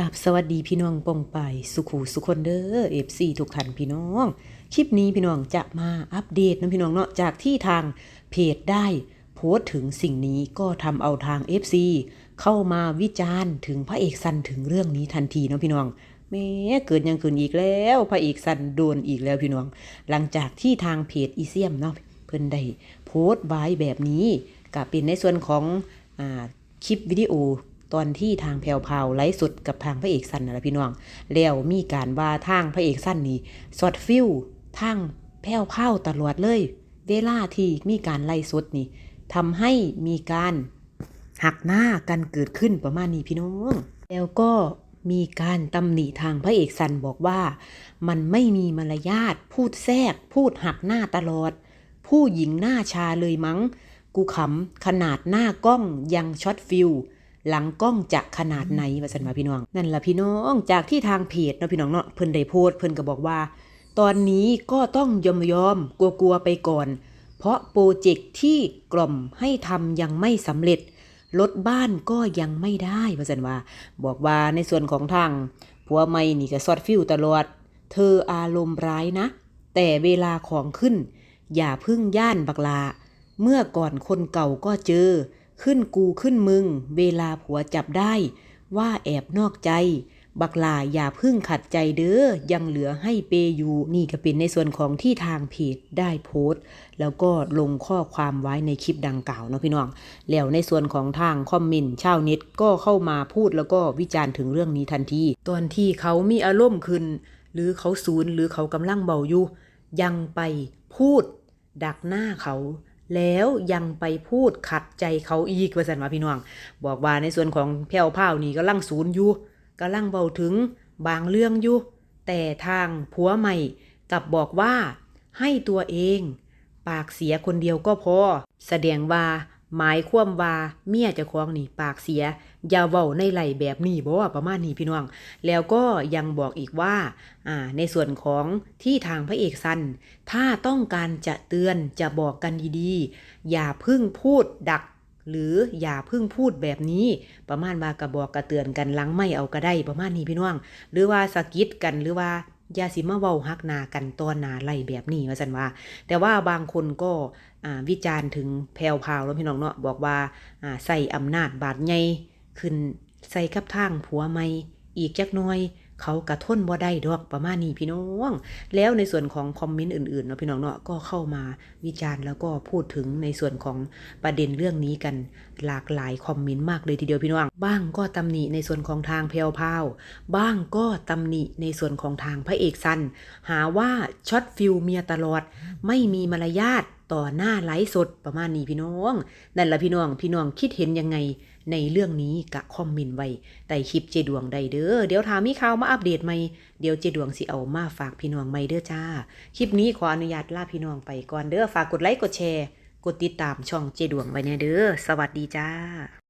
กับสวัสดีพี่น้องปองไปสุขูสุคนเด้อเอฟซีทุกท่านพี่น้อง คลิปนี้พี่น้องจะมาอัปเดตนะพี่น้องเนาะจากที่ทางเพจได้โพสต์ถึงสิ่งนี้ก็ทำเอาทาง FC เข้ามาวิจารณ์ถึงพระเอกสันถึงเรื่องนี้ทันทีเนาะพี่น้องแม้เกิดยังเกินอีกแล้วพระเอกสันโดนอีกแล้วพี่น้อง หลังจากที่ทางเพจอีเซียมเนาะเพิ่นได้โพสต์ไว้แบบนี้ก็เป็นในส่วนของอคลิปวิดีโอ ตอนที่ทางแพวพราวไลฟ์สดกับทางพระเอกสันนะพี่น้อง แล้วมีการว่าทางพระเอกสันนี่สอดฟิลทางแพวพราวตลอดเลย เวลาที่มีการไล่สดนี่ทำให้มีการหักหน้ากันเกิดขึ้นประมาณนี้พี่น้อง แล้วก็มีการตำหนิทางพระเอกสันบอกว่า มันไม่มีมารยาทพูดแทรก พูดหักหน้าตลอด ผู้หญิงหน้าชาเลยมั้ง กูขำขนาดหน้ากล้องยังช็อตฟิล หลังกล้องจะขนาดไหนว่าสันมาพี่น้อง นั่นละพี่น้องจากที่ทางเพจเนาะพี่น้องเนาะเพิ่นได้โพสเพิ่นก็บอกว่า ตอนนี้ก็ต้องยอมยอมกลัวกลัวๆไปก่อน เพราะโปรเจกต์ที่กล่อมให้ทำยังไม่สำเร็จรถบ้านก็ยังไม่ได้ว่าสันว่า บอกว่าในส่วนของทางผัวไม่นี่ก็ซอดฟิลตลอด เธออารมณ์ร้ายนะ แต่เวลาของขึ้น อย่าพึ่งย่านบักลา เมื่อก่อนคนเก่าก็เจอ ขึ้นกูขึ้นมึง เวลาผัวจับได้ ว่าแอบนอกใจ บักลาอย่าพึ่งขัดใจเด้อ ยังเหลือให้เปอยู่ นี่ก็เป็นในส่วนของที่ทางเพจได้โพสต์ แล้วก็ลงข้อความไว้ในคลิปดังกล่าวเนาะพี่น้อง แล้วในส่วนของทางคอมเมนต์ชาวเน็ตก็เข้ามาพูดแล้วก็วิจารณ์ถึงเรื่องนี้ทันที ตอนที่เขามีอารมณ์ขึ้น หรือเขาศูนย์หรือเขากำลังเบาอยู่ ยังไปพูด ดักหน้าเขา แล้วยังไปพูดขัดใจเขาอีกว่าสันว่าพี่น้อง บอกว่าในส่วนของแผ่วพราวนี่ก็ลังศูนย์อยู่ก็ลังเบาถึงบางเรื่องอยู่ แต่ทางผัวใหม่กลับบอกว่าให้ตัวเอง ปากเสียคนเดียวก็พอ แสดงว่า หมายความว่าเมียเจะคล้าของนี่ปากเสีย อย่าเว้าในไหลแบบนี้บ่ว่าประมาณนี้พี่น้อง แล้วก็ยังบอกอีกว่าอ่า ในส่วนของที่ทางพระเอกซัน ถ้าต้องการจะเตือนจะบอกกันดีๆ อย่าพึ่งพูดดักหรืออย่าพึ่งพูดแบบนี้ ประมาณว่ากระบอกกระเตือนกันหลังไม่เอาก็ได้ประมาณนี้พี่น้อง หรือว่าสะกิดกันหรือว่า อย่าสิมาเว้าฮักนากันตอนนาไล่แบบนี้ว่าสันว่า แต่ว่าบางคนก็วิจารณ์ถึงแพลวพราวแล้วพี่น้องเนาะบอกว่าใส่อำนาจบาดใหญ่ขึ้นใส่กับทางผัวไม่อีกจักน้อย เขากระทนบ่ได้ดอกประมาณนี้พี่น้อง แล้วในส่วนของคอมเมนต์อื่นๆเนาะพี่น้องเนาะก็เข้ามาวิจารณ์แล้วก็พูดถึงในส่วนของประเด็นเรื่องนี้กันหลากหลายคอมเมนต์มากเลยทีเดียวพี่น้อง บ้างก็ตำหนิในส่วนของทางแพรวพาว บ้างก็ตำหนิในส่วนของทางพระเอกซัน หาว่าช็อตฟิลเมียตลอด ไม่มีมารยาทต่อหน้าไลฟ์สดประมาณนี้พี่น้อง นั่นละพี่น้องพี่น้องคิดเห็นยังไง ในเรื่องนี้กะคอมเมนต์ไว้ใต้คลิปเจดวงใดเด้อเดี๋ยวถามมีข่าวมาอัปเดตใหม่เดี๋ยวเจดวงสิเอามาฝากพี่น้องใหม่เด้อจ้า คลิปนี้ขออนุญาตลาพี่น้องไปก่อนเด้อฝากกดไลค์กดแชร์ กดติดตามช่องเจดวงไว้เนี่ยเด้อสวัสดีจ้า